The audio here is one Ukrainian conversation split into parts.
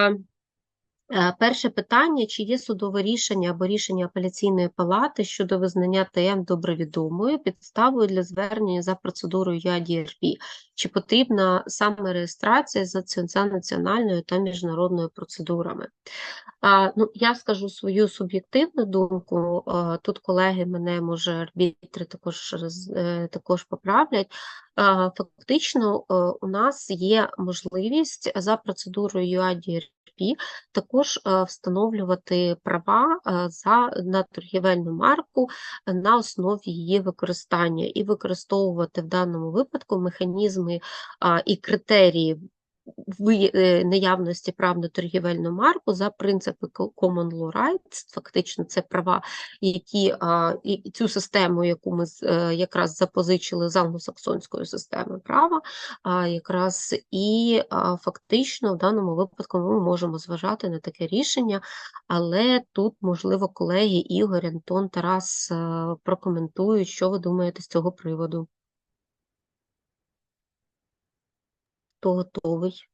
Е, Перше питання: чи є судове рішення або рішення апеляційної палати щодо визнання ТМ добровідомою підставою для звернення за процедурою ЯДРП? Чи потрібна саме реєстрація за ці- національною та міжнародною процедурами? А, ну, я скажу свою суб'єктивну думку. а, Тут колеги мене, може, арбітри також, е, також поправлять. А, Фактично, е, у нас є можливість за процедурою UADRP також е, встановлювати права е, за на торгівельну марку е, на основі її використання. І використовувати в даному випадку механізми і критерії наявності прав на торгівельну марку за принципи common law rights, фактично це права, які цю систему, яку ми е, якраз запозичили з англосаксонської системи права, якраз і фактично в даному випадку ми можемо зважати на таке рішення, але тут, можливо, колеги Ігор, Антон, Тарас е, прокоментують, що ви думаєте з цього приводу. Хто готовий?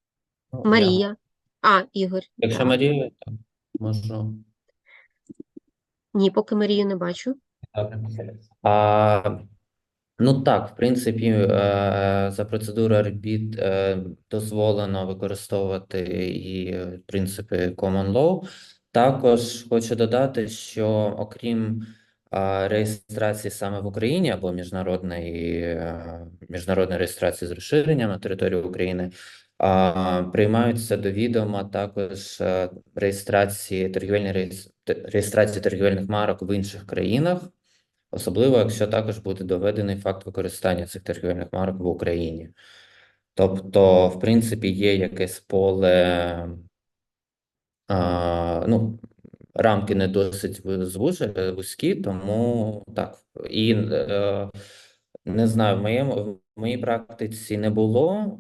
Ну, я- Марія. А, Ігор. Якщо так. Марія, то можу. Ні, поки Марію не бачу. А, ну так, в принципі, е, за процедурою орбіт е, дозволено використовувати і принципи common law. Також хочу додати, що окрім реєстрації саме в Україні або міжнародної, е, міжнародної реєстрації з розширенням на території України, приймаються до відома також е, реєстрації торгівельні реєстрації торгівельних марок в інших країнах. Особливо, якщо також буде доведений факт використання цих торгівельних марок в Україні. Тобто, в принципі, є якесь поле, а, ну, рамки не досить ву- звужені, вузькі, тому так. І е, не знаю, в моєму, в моїй практиці не було,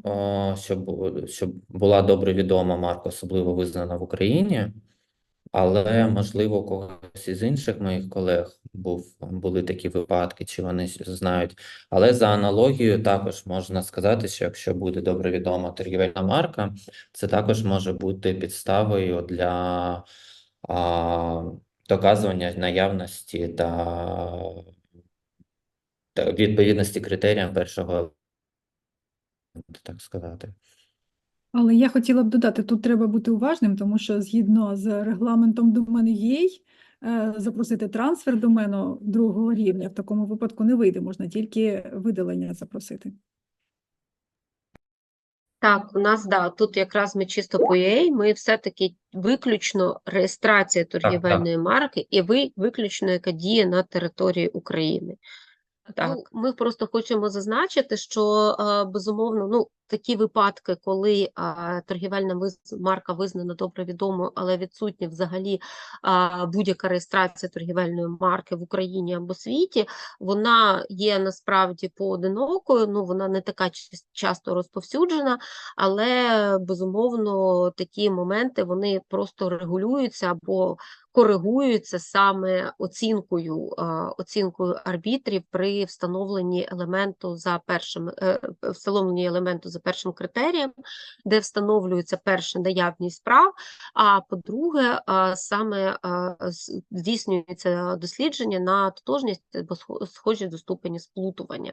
щоб, щоб була добре відома марка, особливо визнана в Україні. Але, можливо, когось із інших моїх колег був, були такі випадки, чи вони знають. Але за аналогією також можна сказати, що якщо буде добре відома торгівельна марка, це також може бути підставою для доказування наявності та, відповідності критеріям першого, так сказати. Але я хотіла б додати, тут треба бути уважним, тому що згідно з регламентом домену ЄЙ, е, запросити трансфер домену другого рівня в такому випадку не вийде, можна тільки видалення запросити. Так, у нас, да, тут якраз ми чисто по UA, ми все-таки виключно реєстрація торгівельної марки і ви виключно, яка діє на території України. Так, ми просто хочемо зазначити, що е, безумовно, ну такі випадки, коли е, торгівельна виз- марка визнана добре відомою, але відсутня взагалі будь-яка реєстрація торгівельної марки в Україні або світі, вона є насправді поодинокою. Ну вона не така часто розповсюджена, але безумовно такі моменти вони просто регулюються або коригуються саме оцінкою, оцінкою арбітрів при встановленні елементу за першим е, встановленні елементу за першим критерієм, де встановлюється перше наявність прав. А по-друге, саме здійснюється дослідження на тотожність або схожі до ступені сплутування.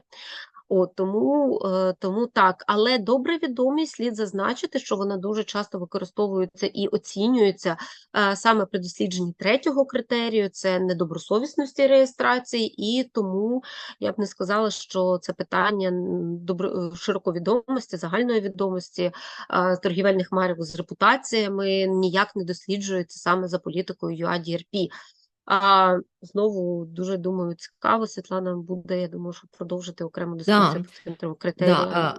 От, тому, е, тому так, але добре відомість слід зазначити, що вона дуже часто використовується і оцінюється е, саме при дослідженні третього критерію, це недобросовісності реєстрації, і тому я б не сказала, що це питання е, широковідомості, загальної відомості торгівельних марок з репутаціями ніяк не досліджується саме за політикою UADRP. А знову дуже думаю, цікаво, Світлана буде. Я думаю, що продовжити окрему дискусію по цим трьом Да,